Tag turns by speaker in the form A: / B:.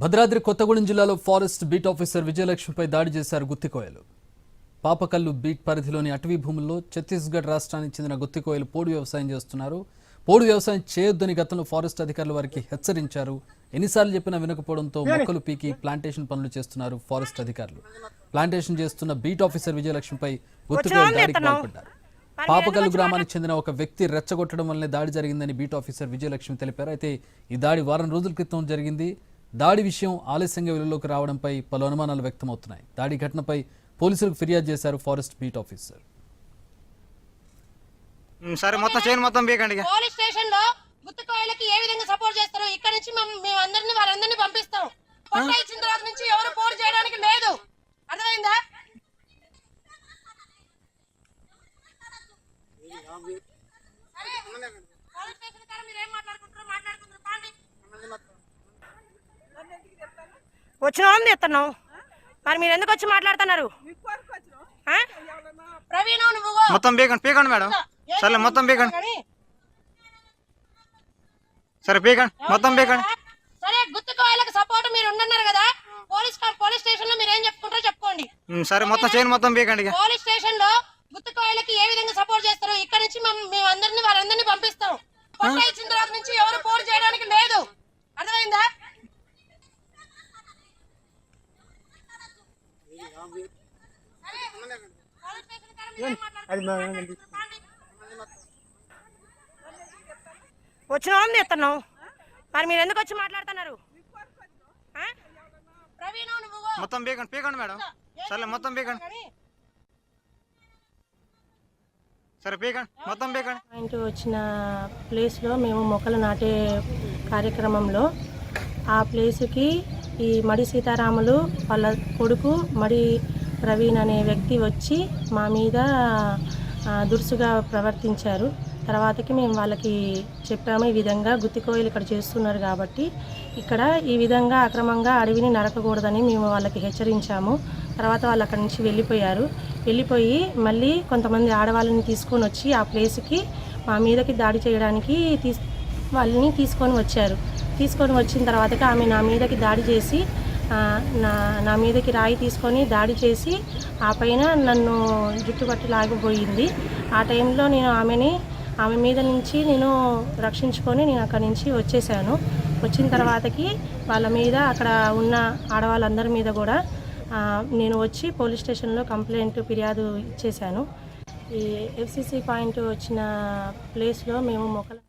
A: భద్రాద్రి కొత్తగూడెం జిల్లాలో forest beat officer విజయలక్ష్మిపై దాడి చేశారు గుత్తికోయలు. పాపకల్లు బీట్ పరిధిలోని అటవీ భూముల్లో ఛత్తీస్గఢ్ రాష్ట్రానికి చెందిన గుత్తికోయలు పోడు వ్యవసాయం చేస్తున్నారు. పోడు వ్యవసాయం చేయొద్దని గతంలో ఫారెస్ట్ అధికారులు వారికి హెచ్చరించారు. ఎన్నిసార్లు చెప్పినా వినకపోవడంతో మొక్కలు పీకి ప్లాంటేషన్ పనులు చేస్తున్నారు ఫారెస్ట్ అధికారులు. ప్లాంటేషన్ చేస్తున్న బీట్ ఆఫీసర్ విజయలక్ష్మిపై గుత్తికోయలు దాడికి పాల్పడ్డారు. పాపకల్లు గ్రామానికి చెందిన ఒక వ్యక్తి రెచ్చగొట్టడం వల్లనే దాడి జరిగిందని బీట్ ఆఫీసర్ విజయలక్ష్మి తెలిపారు. అయితే ఈ దాడి వారం రోజుల క్రితం జరిగింది. దాడి విషయం ఆలస్యంగా వెలుగులోకి రావడంపై పలు అనుమానాలు వ్యక్తమవుతున్నాయి. దాడి ఘటనపై పోలీసులకు ఫిర్యాదు చేశారు ఫారెస్ట్ బీట్ ఆఫీసర్.
B: సరే మొత్తం చేయను మొత్తం బీకండి.
C: పోలీస్ స్టేషన్లో గుత్తుకోయలకి ఏ విధంగా సపోర్ట్ చేస్తారో ఇక్కడ నుంచి మేము మేమందరిని వారందరినీ పంపిస్తాం. పట్టా ఇచ్చిన తర్వాత నుంచి ఎవరు పోరు చేయడానికి లేదు. అర్థమైందా? సరే, పోలీస్ స్టేషన్ కాడ మీరు ఏం మాట్లాడుకుంటారో మాట్లాడుకుంటారు పాండి వచ్చిన వాళ్ళని ఎత్తన్నావు మరి మీరు ఎందుకు వచ్చి మాట్లాడుతున్నారు? ప్రవీణ్ నువ్వు
B: మొత్తం బీకండి పీకండి మేడం. సరే మొత్తం
C: కానీ.
B: సరే పీకండి మొత్తం బీకండి
C: సరే గుర్తుకోవాలకు సపోర్ట్ మీరు ఉండన్నారు కదా. పోలీస్ పోలీస్ స్టేషన్లో మీరు ఏం చెప్పుకుంటారో చెప్పుకోండి.
B: సరే మొత్తం చేయను మొత్తం ఇక.
C: పోలీస్ స్టేషన్లో గుర్తుకోవాలకి ఏ విధంగా సపోర్ట్ చేస్తారో ఇక్కడ నుంచి మేము మేమందరిని వారందరినీ పంపిస్తాం. ఇచ్చిన తర్వాత నుంచి ఎవరు పోరు చేయడానికి లేదు అర్థమైందా సరే, పోలీస్ స్టేషన్ కాడ మీరు ఏం మాట్లాడుకుంటారో పాండి. వచ్చిన వాళ్ళని ఎత్తన్నావు? మరి మీరు ఎందుకు వచ్చి మాట్లాడుతున్నారు?
B: మొత్తం బీకండి పీకండి మేడం. సరే మొత్తం బీకండి
C: కానీ
B: సరే పీకండి మొత్తం బీకండి
D: పాయింట్ వచ్చిన ప్లేస్లో మేము మొక్కలు నాటే కార్యక్రమంలో ఆ ప్లేస్కి ఈ మడి సీతారాములు వాళ్ళ కొడుకు మడి ప్రవీణ్ అనే వ్యక్తి వచ్చి మా మీద దురుసుగా ప్రవర్తించారు. తర్వాతకి మేము వాళ్ళకి చెప్పాము ఈ విధంగా గుత్తికోయలు ఇక్కడ చేస్తున్నారు కాబట్టి ఇక్కడ ఈ విధంగా అక్రమంగా అడవిని నరకకూడదని మేము వాళ్ళకి హెచ్చరించాము. తర్వాత వాళ్ళు అక్కడి నుంచి వెళ్ళిపోయారు. వెళ్ళిపోయి మళ్ళీ కొంతమంది ఆడవాళ్ళని తీసుకొని వచ్చి ఆ ప్లేస్కి మా మీదకి దాడి చేయడానికి తీస్ వాళ్ళని తీసుకొని వచ్చారు. తీసుకొని వచ్చిన తర్వాతకి ఆమె నా మీదకి దాడి చేసి నా నా మీదకి రాయి తీసుకొని దాడి చేసి ఆ పైన నన్ను జుట్టుపట్టి లాగిపోయింది. ఆ టైంలో నేను ఆమెని ఆమె మీద నుంచి నేను రక్షించుకొని నేను అక్కడి నుంచి వచ్చేసాను. వచ్చిన తర్వాతకి వాళ్ళ మీద అక్కడ ఉన్న ఆడవాళ్ళందరి మీద కూడా నేను వచ్చి పోలీస్ స్టేషన్లో కంప్లైంట్ ఫిర్యాదు ఇచ్చేశాను. ఈ ఎఫ్సిసి పాయింట్ వచ్చిన ప్లేస్లో మేము మొక్కలు